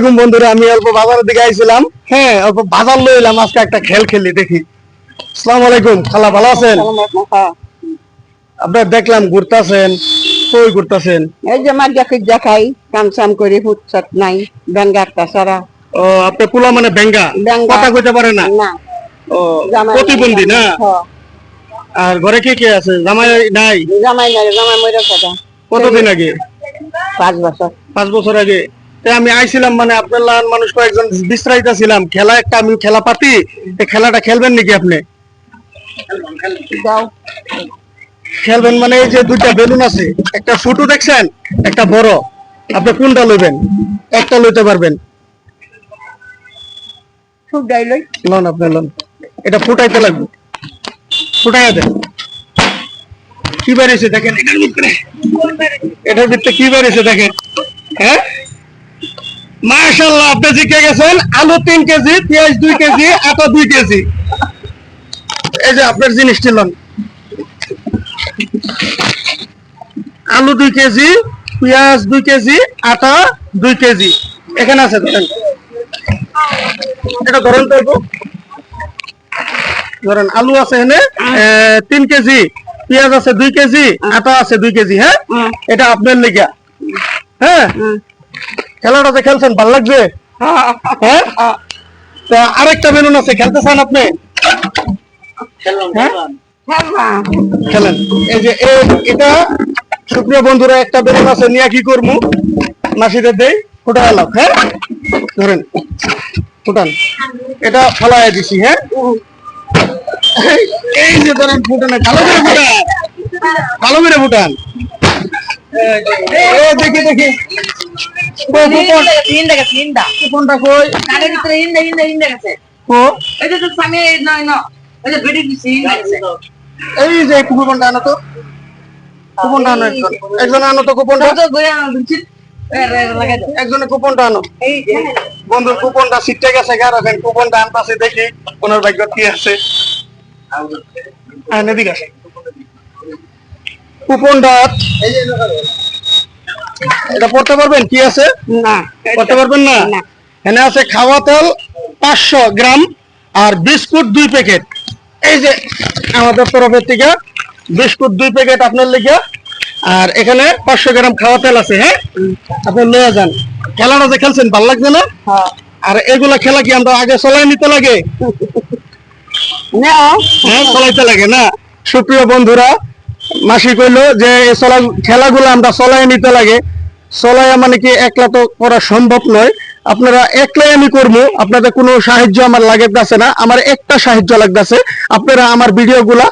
আলাইকুম বন্ধুরা আমি অল্প বাজারের দিকে আইছিলাম। হ্যাঁ অল্প বাজার লইলাম আজকে একটা খেল খেলি দেখি। আসসালামু আলাইকুম খালা ভালো আছেন? আপনার দেখলাম ঘুরতাছেন। কই ঘুরতাছেন? এই যে মার দেখি দেখাই কাম সাম করে ফুটছট নাই ব্যাঙ্গারটা সারা। ও আপনি পোলা মানে বেঙ্গা। কথা কইতে পারে না? না। ও প্রতিবন্ধী না? আর ঘরে কে কে আছে? জামাই নাই? জামাই নাই জামাই মরে কথা কতদিন আগে? পাঁচ বছর। পাঁচ বছর আগে? আমি আইছিলাম মানে আপনার লান মানুষ কয়েকজন বিশ্রাইতা ছিলাম খেলা একটা আমি খেলা পাতি খেলাটা খেলবেন নাকি আপনি? খেলবেন মানে এই যে দুইটা বেলুন আছে একটা ছোট দেখছেন একটা বড়। আপনি কোনটা লইবেন? একটা লইতে পারবেন। লন আপনি লন। এটা ফুটাইতে লাগবে। ফুটাইয়া দেন। কি বেরিয়েছে দেখেন? এটার ভিতরে। এটার ভিতরে কি বেরিয়েছে দেখেন? হ্যাঁ? মাশাল্লাহ আপনি জিকে গেছেন। আলু তিন কেজি পেঁয়াজ দুই কেজি আটা দুই কেজি। এই যে আপনার জিনিসটি লন। আলু দুই কেজি পেঁয়াজ দুই কেজি আটা দুই কেজি। এখানে আছে ধরেন। এটা ধরেন তো ধরেন আলু আছে এখানে তিন কেজি পেঁয়াজ আছে দুই কেজি আটা আছে দুই কেজি হ্যাঁ? হুম। এটা আপনার লেগা হ্যাঁ। খেলাটা যে খেলছেন ভালো লাগছে হ্যাঁ? আরেকটা বেলুন আছে খেলতে চান আপনি হ্যাঁ? খেলেন। এই যে এটা সুপ্রিয় বন্ধুরা একটা বেলুন আছে নিয়ে কি করব মাসিদের দেই ফুটা এলাম হ্যাঁ? ধরেন ফুটান এটা ফলাই দিছি হ্যাঁ? এই- যে ধরেন ফুটানে ভালো করে ফুটান। ভালো করে ফুটান। এ দেখি। দেখি কই, কুপন কুপনটা কই কো এই যে কুপনটা আনো তো। কুপনটা আনো একজন। একজন আনো তো কুপনটা কুপনটা আনো। বন্ধুর কুপনটা সিটে গেছে গা রাখেন। কুপনটা আনতাছে দেখি কোনের ভাগ্য কি আছে। এদিকে আসেন। কুপনটা এটা পড়তে পারবেন? কি আছে? না পড়তে পারবেন না। এখানে আছে খাওয়া তেল পাঁচশো গ্রাম আর বিস্কুট দুই প্যাকেট। এই যে আমাদের তরফের থেকে বিস্কুট দুই প্যাকেট আপনার লিখে আর এখানে পাঁচশো গ্রাম খাওয়া তেল আছে হ্যাঁ? আপনি নিয়ে যান। খেলাটা যে খেলছেন ভালো লাগছে না? হ্যাঁ। আর এগুলা খেলা কি আমরা আগে চলাই নিতে লাগে? হ্যাঁ চলাইতে লাগে না? সুপ্রিয় বন্ধুরা মাসি কইলো যে চলা, খেলাগুলো আমরা চলাই নিতে লাগে। চলাইয়া মানে কি একলা তো করা সম্ভব নয়। আপনারা একলাই আমি করব আপনাদের কোনো সাহায্য আমার লাগতেছে না। আমার একটা সাহায্য লাগতেছে, আপনারা আমার ভিডিওগুলা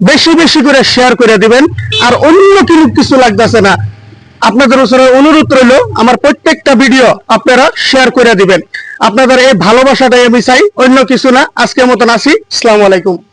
বেশি বেশি করে শেয়ার করে দিবেন। আর অন্য কিন্তু কিছু লাগতেছে না। আপনাদের উপরে অনুরোধ রইল, আমার প্রত্যেকটা ভিডিও আপনারা শেয়ার করে দিবেন। আপনাদের এই ভালোবাসাটাই আমি চাই, অন্য কিছু না। আজকের মতন আসি। আসসালামু আলাইকুম।